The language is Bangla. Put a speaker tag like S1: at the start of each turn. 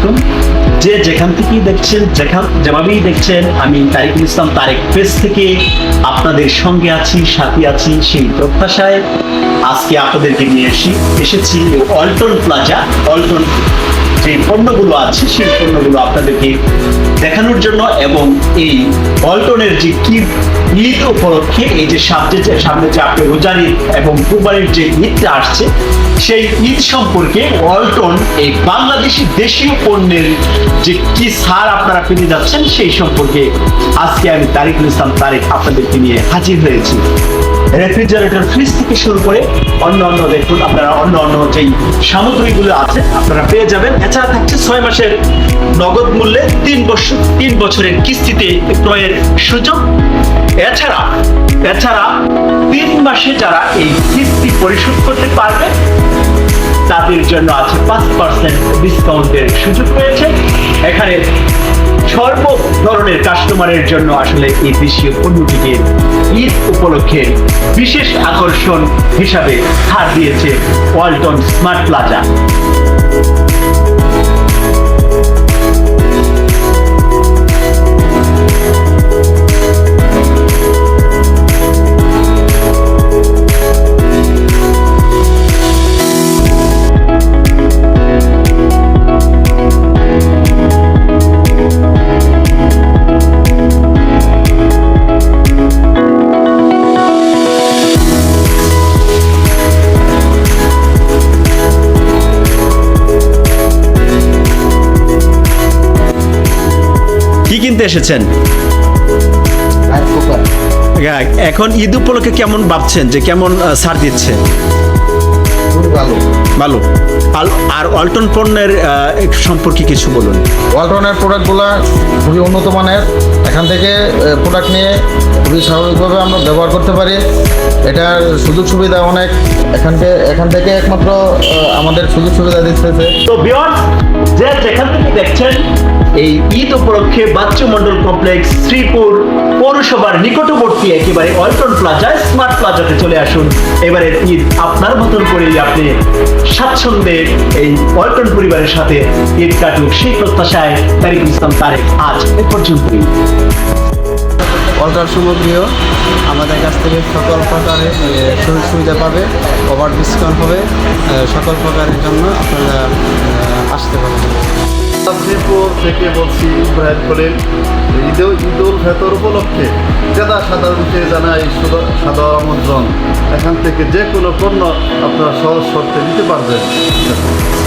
S1: আলাইকুম যে যেখান থেকেই দেখছেন, যেখান যেভাবেই দেখছেন, আমি তারিকুল ইসলাম তারেক পেজ থেকে আপনাদের সঙ্গে আছি, সাথী আছি সেই প্রত্যাশায়। আজকে আপনাদেরকে নিয়ে এসি এসেছি অল্টন প্লাজা, অল্টন যে পণ্যগুলো আছে, সেই পণ্যগুলো আপনাদেরকে দেখানোর জন্য এবং এই অল্টনের যে কি ঈদ উপলক্ষে এই যে সামনে যে সামনে যে আপনি রোজার ঈদ এবং কুরবানির যে ঈদটা আসছে, সেই ঈদ সম্পর্কে ওয়ালটন এই বাংলাদেশি দেশীয় পণ্যের যে কি সার আপনারা পেতে যাচ্ছেন, সেই সম্পর্কে আজকে আমি তারিকুল ইসলাম তারিক আপনাদেরকে নিয়ে হাজির হয়েছি। রেফ্রিজারেটর ফ্রিজ থেকে শুরু করে অন্য অন্য দেখুন আপনারা অন্য অন্য যেই সামগ্রীগুলো আছে, আপনারা পেয়ে যাবেন। এছাড়া থাকছে ছয় মাসের নগদ মূল্যে তিন বছর তিন বছরের কিস্তিতে ক্রয়ের সুযোগ। এছাড়া এছাড়া তিন মাসে যারা এই কিস্তি পরিশোধ করতে পারবে, তাদের জন্য আছে পাঁচ পার্সেন্ট ডিসকাউন্টের সুযোগ রয়েছে। এখানে সর্ব ধরনের কাস্টমারের জন্য আসলে এই দেশীয় পণ্যটিকে ঈদ উপলক্ষে বিশেষ আকর্ষণ হিসাবে ছাড় দিয়েছে ওয়ালটন স্মার্ট প্লাজা কিনতে এসেছেন? এখন ঈদ উপলক্ষে কেমন ভাবছেন? যে কেমন সার দিচ্ছে?
S2: ভালো।
S1: ভালো। আর অল্টন পণ্যের সম্পর্কে কিছু বলুন।
S2: অল্টনের প্রোডাক্টগুলো খুবই উন্নত মানের। এখান থেকে প্রোডাক্ট নিয়ে খুবই স্বাভাবিকভাবে আমরা ব্যবহার করতে পারি। এটার সুযোগ সুবিধা অনেক। এখান থেকে এখান থেকে একমাত্র আমাদের সুযোগ সুবিধা দিচ্ছে
S1: তো বিয়ন যে যেখান থেকে দেখছেন, এই ঈদ উপলক্ষে বাচ্চু মন্ডল কমপ্লেক্স, শ্রীপুর পৌরসভার নিকটবর্তী একেবারে অল্টন প্লাজায় স্মার্ট প্লাজাতে চলে আসুন। এবারে ঈদ আপনার মতন করেই আপনি স্বাচ্ছন্দ্যে এই অল্টন পরিবারের সাথে ঈদ কাটুক। সেই প্রত্যাশায় তারিক ইসলাম তারেক আজ এ পর্যন্তই।
S3: অল্টার সামগ্রীও আমাদের কাছ থেকে সকল প্রকারের সুযোগ সুবিধা পাবে ওভার ডিসকাউন্ট হবে সকল প্রকারের জন্য আপনারা আসতে
S4: শ্রীপুর থেকে বলছি ইব্রাহিম খলিল, ঈদে ঈদুল ফেতর উপলক্ষে ক্রেতা সাধারণকে জানাই সুদ- সাদর আমন্ত্রণ। এখান থেকে যে কোনো পণ্য আপনারা সহজ শর্তে নিতে পারবেন।